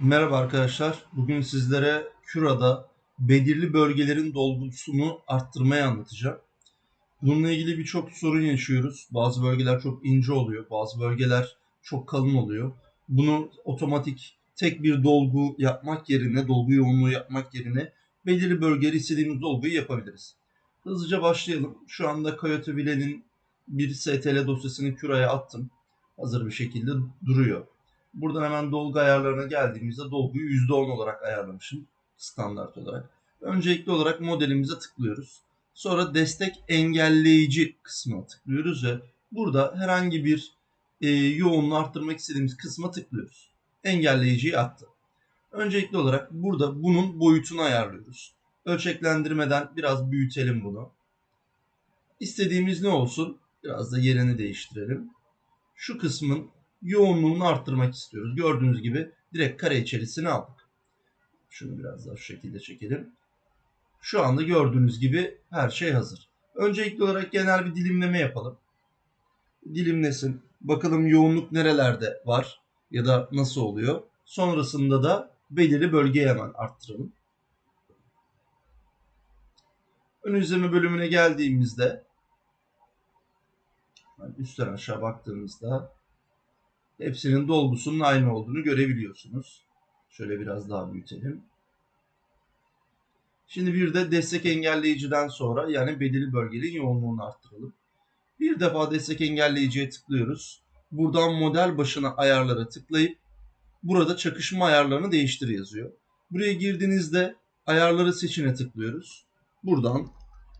Merhaba arkadaşlar. Bugün sizlere Cura'da belirli bölgelerin dolgusunu arttırmayı anlatacağım. Bununla ilgili birçok sorun yaşıyoruz. Bazı bölgeler çok ince oluyor, bazı bölgeler çok kalın oluyor. Bunu otomatik tek bir dolgu yapmak yerine, dolgu yoğunluğu yapmak yerine belirli bölgeleri istediğimiz dolguyu yapabiliriz. Hızlıca başlayalım. Şu anda Coyote Villain'in bir STL dosyasını Cura'ya attım. Hazır bir şekilde duruyor. Buradan hemen dolgu ayarlarına geldiğimizde dolguyu %10 olarak ayarlamışım standart olarak. Öncelikli olarak modelimize tıklıyoruz. Sonra destek engelleyici kısmına tıklıyoruz ve burada herhangi bir e, yoğunluğu arttırmak istediğimiz kısma tıklıyoruz. Engelleyiciyi attı. Öncelikli olarak burada bunun boyutunu ayarlıyoruz. Ölçeklendirmeden biraz büyütelim bunu. İstediğimiz ne olsun? Biraz da yerini değiştirelim. Şu kısmın yoğunluğunu arttırmak istiyoruz. Gördüğünüz gibi direkt kare içerisine aldık. Şunu biraz daha şu şekilde çekelim. Şu anda gördüğünüz gibi her şey hazır. Öncelikli olarak genel bir dilimleme yapalım. Dilimlesin. Bakalım yoğunluk nerelerde var ya da nasıl oluyor. Sonrasında da belirli bölgeye hemen arttıralım. Ön izleme bölümüne geldiğimizde üstten aşağı baktığımızda hepsinin dolgusunun aynı olduğunu görebiliyorsunuz. Şöyle biraz daha büyütelim. Şimdi bir de destek engelleyiciden sonra yani belirli bölgenin yoğunluğunu arttıralım. Bir defa destek engelleyiciye tıklıyoruz. Buradan model başına ayarlara tıklayıp burada çakışma ayarlarını değiştir yazıyor. Buraya girdiğinizde ayarları seçine tıklıyoruz. Buradan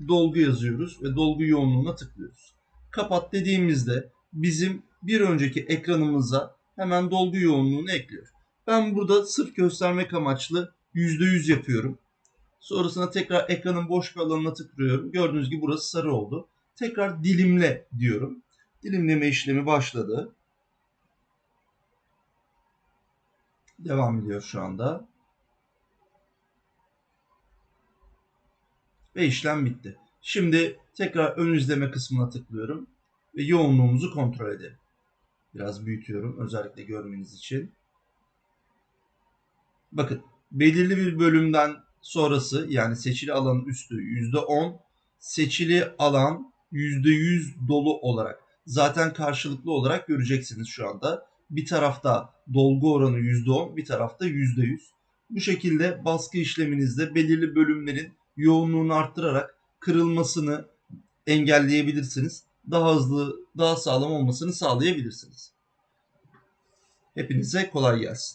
dolgu yazıyoruz ve dolgu yoğunluğuna tıklıyoruz. Kapat dediğimizde bizim bir önceki ekranımıza hemen dolgu yoğunluğunu ekliyor. Ben burada sırf göstermek amaçlı %100 yapıyorum. Sonrasında tekrar ekranın boş bir alanına tıklıyorum. Gördüğünüz gibi burası sarı oldu. Tekrar dilimle diyorum. Dilimleme işlemi başladı. Devam ediyor şu anda. Ve işlem bitti. Şimdi tekrar ön izleme kısmına tıklıyorum ve yoğunluğumuzu kontrol edelim. Biraz büyütüyorum özellikle görmeniz için. Bakın belirli bir bölümden sonrası yani seçili alanın üstü %10, seçili alan %100 dolu olarak zaten karşılıklı olarak göreceksiniz şu anda. Bir tarafta dolgu oranı %10, bir tarafta %100. Bu şekilde baskı işleminizde belirli bölümlerin yoğunluğunu arttırarak kırılmasını engelleyebilirsiniz. Daha hızlı, daha sağlam olmasını sağlayabilirsiniz. Hepinize kolay gelsin.